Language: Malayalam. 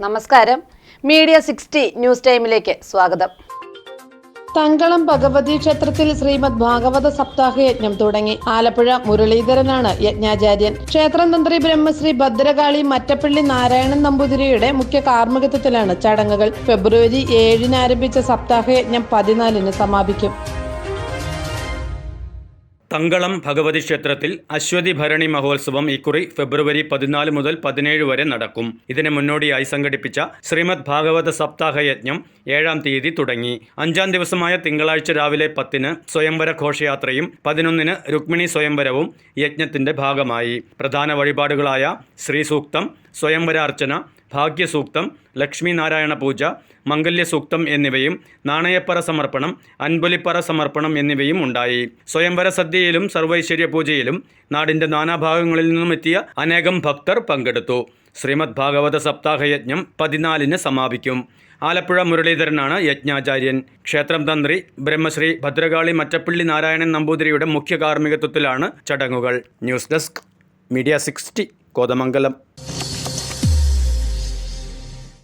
നമസ്കാരം. മീഡിയ സിക്സ്റ്റി ന്യൂസ് ടൈമിലേക്ക് സ്വാഗതം. തങ്കളം ഭഗവതി ക്ഷേത്രത്തിൽ ശ്രീമദ് ഭാഗവത സപ്താഹ യജ്ഞം തുടങ്ങി. ആലപ്പുഴ മുരളീധരനാണ് യജ്ഞാചാര്യൻ. ക്ഷേത്രം തന്ത്രി ബ്രഹ്മശ്രീ ഭദ്രകാളി മറ്റപ്പള്ളി നാരായണൻ നമ്പൂതിരിയുടെ മുഖ്യ കാർമ്മികത്വത്തിലാണ് ചടങ്ങുകൾ. ഫെബ്രുവരി ഏഴിന് ആരംഭിച്ച സപ്താഹ യജ്ഞം പതിനാലിന് സമാപിക്കും. തങ്കളം ഭഗവതി ക്ഷേത്രത്തിൽ അശ്വതി ഭരണി മഹോത്സവം ഇക്കുറി ഫെബ്രുവരി പതിനാല് മുതൽ പതിനേഴ് വരെ നടക്കും. ഇതിന് മുന്നോടിയായി സംഘടിപ്പിച്ച ശ്രീമദ് ഭാഗവത സപ്താഹ യജ്ഞം ഏഴാം തീയതി തുടങ്ങി. അഞ്ചാം ദിവസമായ തിങ്കളാഴ്ച രാവിലെ പത്തിന് സ്വയംവര ഘോഷയാത്രയും പതിനൊന്നിന് രുക്മിണി സ്വയംവരവും യജ്ഞത്തിന്റെ ഭാഗമായി. പ്രധാന വഴിപാടുകളായ ശ്രീസൂക്തം സ്വയംവരാർച്ചന ഭാഗ്യസൂക്തം ലക്ഷ്മിനാരായണ പൂജ മംഗല്യസൂക്തം എന്നിവയും നാണയപ്പറ സമർപ്പണം അൻപൊലിപ്പറ സമർപ്പണം എന്നിവയും ഉണ്ടായി. സ്വയംവര സദ്യയിലും സർവൈശ്വര്യ പൂജയിലും നാടിന്റെ നാനാഭാഗങ്ങളിൽ നിന്നും എത്തിയ അനേകം ഭക്തർ പങ്കെടുത്തു. ശ്രീമദ് ഭാഗവത സപ്താഹയജ്ഞം പതിനാലിന് സമാപിക്കും. ആലപ്പുഴ മുരളീധരനാണ് യജ്ഞാചാര്യൻ. ക്ഷേത്രം തന്ത്രി ബ്രഹ്മശ്രീ ഭദ്രകാളി മറ്റപ്പള്ളി നാരായണൻ നമ്പൂതിരിയുടെ മുഖ്യ കാർമ്മികത്വത്തിലാണ് ചടങ്ങുകൾ. News desk media sixty Kothamangalam.